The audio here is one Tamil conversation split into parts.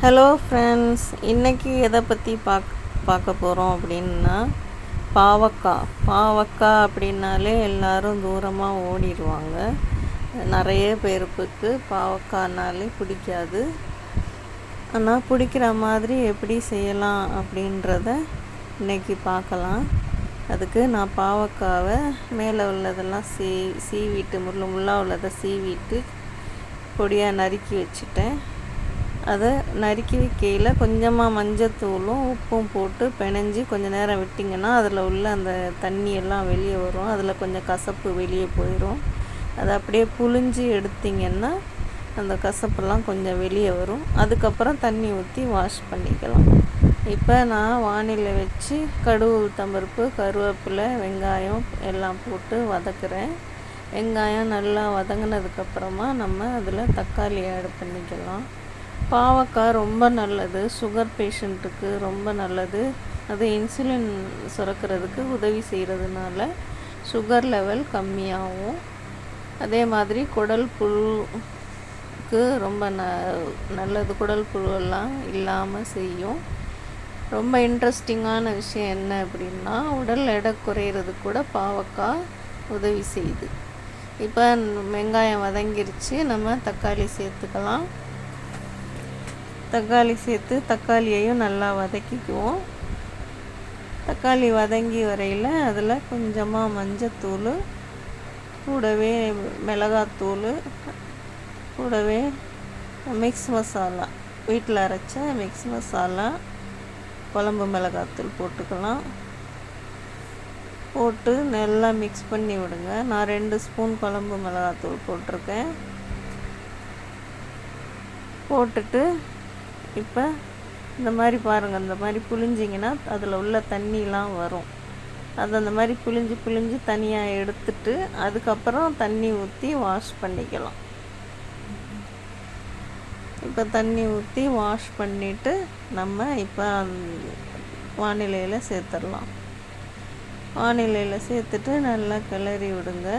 ஹலோ ஃப்ரெண்ட்ஸ் இன்றைக்கி எதை பற்றி பார்க்க பார்க்க போகிறோம் அப்படின்னா பாவக்காய் பாவக்காய் அப்படின்னாலே எல்லோரும் தூரமாக ஓடிடுவாங்க. நிறைய பேருக்கு பாவக்காய்னாலே பிடிக்காது. ஆனால் பிடிக்கிற மாதிரி எப்படி செய்யலாம் அப்படின்றத இன்றைக்கி பார்க்கலாம். அதுக்கு நான் பாவக்காவை மேலே உள்ளதெல்லாம் சீ சீவிட்டு முள்ளு முள்ளாக உள்ளதை சீவிட்டு பொடியாக நறுக்கி வச்சுட்டேன். அதை நறுக்கி வைக்கையில் கொஞ்சமாக மஞ்சத்தூளும் உப்பும் போட்டு பிணைஞ்சி கொஞ்சம் நேரம் விட்டிங்கன்னா அதில் உள்ள அந்த தண்ணி எல்லாம் வெளியே வரும். அதில் கொஞ்சம் கசப்பு வெளியே போயிடும் அதை அப்படியே புழிஞ்சி எடுத்திங்கன்னா அந்த கசப்பெல்லாம் கொஞ்சம் வெளியே வரும். அதுக்கப்புறம் தண்ணி ஊற்றி வாஷ் பண்ணிக்கலாம். இப்போ நான் வானிலை வச்சு கடுகு உளுத்தம்பருப்பு கருவேப்பிலை வெங்காயம் எல்லாம் போட்டு வதக்குறேன். வெங்காயம் நல்லா வதங்கினதுக்கப்புறமா நம்ம அதில் தக்காளி ஆட் பண்ணிக்கலாம். பாவக்காய் ரொம்ப நல்லது சுகர் பேஷண்ட்டுக்கு ரொம்ப நல்லது. அது இன்சுலின் சுரக்கிறதுக்கு உதவி செய்கிறதுனால சுகர் லெவல் கம்மியாகும். அதே மாதிரி குடல் புழுக்கு ரொம்ப ந நல்லது. குடல் புழுவெல்லாம் இல்லாமல் செய்யும். ரொம்ப இன்ட்ரெஸ்டிங்கான விஷயம் என்ன அப்படின்னா உடல் எடை குறையிறதுக்கு கூட பாவக்காய் உதவி செய்யுது. இப்போ வெங்காயம் வதங்கிருச்சு. நம்ம தக்காளி சேர்த்துக்கலாம். தக்காளி சேர்த்து தக்காளியையும் நல்லா வதக்கிக்குவோம். தக்காளி வதங்கி வரையில் அதில் கொஞ்சமாக மஞ்சத்தூள் கூடவே மிளகாத்தூள் கூடவே மிக்ஸ் மசாலா வீட்டில் அரைச்ச மிக்ஸ் மசாலா குழம்பு மிளகாத்தூள் போட்டுக்கலாம். போட்டு நல்லா மிக்ஸ் பண்ணி விடுங்க. நான் ரெண்டு ஸ்பூன் குழம்பு மிளகாத்தூள் போட்டிருக்கேன். போட்டுட்டு இப்போ இந்த மாதிரி பாருங்கள் இந்த மாதிரி புழிஞ்சிங்கன்னா அதில் உள்ள தண்ணிலாம் வரும். அது அந்த மாதிரி புழிஞ்சு புழிஞ்சு தனியாக எடுத்துட்டு அதுக்கப்புறம் தண்ணி ஊற்றி வாஷ் பண்ணிக்கலாம். இப்போ தண்ணி ஊற்றி வாஷ் பண்ணிவிட்டு நம்ம இப்போ வானிலையில் சேர்த்துடலாம். வானிலையில் சேர்த்துட்டு நல்லா கிளறி விடுங்க.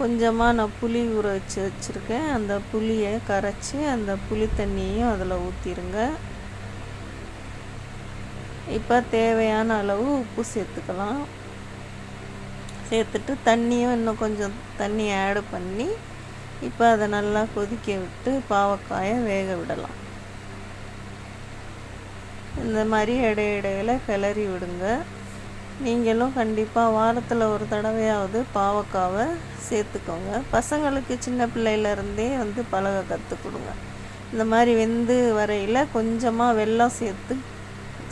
கொஞ்சமாக நான் புளி ஊற வச்சு வச்சுருக்கேன். அந்த புளியை கரைச்சி அந்த புளி தண்ணியையும் அதில் ஊற்றிடுங்க இப்போ தேவையான அளவு உப்பு சேர்த்துக்கலாம். சேர்த்துட்டு தண்ணியும் இன்னும் கொஞ்சம் தண்ணி ஆடு பண்ணி இப்போ அதை நல்லா கொதிக்க விட்டு பாவக்காயை வேக விடலாம். இந்த மாதிரி இடைய இடையில கிளறி விடுங்க. நீங்களும் கண்டிப்பாக வாரத்தில் ஒரு தடவையாவது பாவக்காவை சேர்த்துக்கோங்க. பசங்களுக்கு சின்ன பிள்ளையிலருந்தே வந்து பழக கற்றுக் கொடுங்க. இந்த மாதிரி வெந்து வரையில் கொஞ்சமாக வெல்லம் சேர்த்து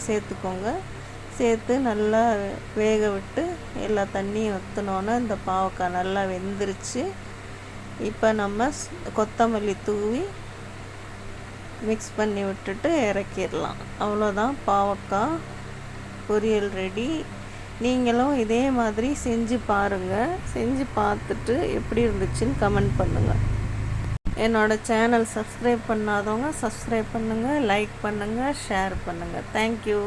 சேர்த்துக்கோங்க. சேர்த்து நல்லா வேக விட்டு எல்லா தண்ணியும் ஊற்றினோன்னே இந்த பாவக்காய் நல்லா வெந்துருச்சு. இப்போ நம்ம கொத்தமல்லி தூவி மிக்ஸ் பண்ணி விட்டுட்டு இறக்கிடலாம். அவ்வளோதான் பாவக்காய் பொரியல் ரெடி நீங்களும் இதே மாதிரி செஞ்சு பாருங்கள் செஞ்சு பார்த்துட்டு எப்படி இருந்துச்சுன்னு கமெண்ட் பண்ணுங்கள் என்னோடய சேனல் சப்ஸ்கிரைப் பண்ணாதவங்க சப்ஸ்கிரைப் பண்ணுங்கள் லைக் பண்ணுங்கள் ஷேர் பண்ணுங்கள் தேங்க்யூ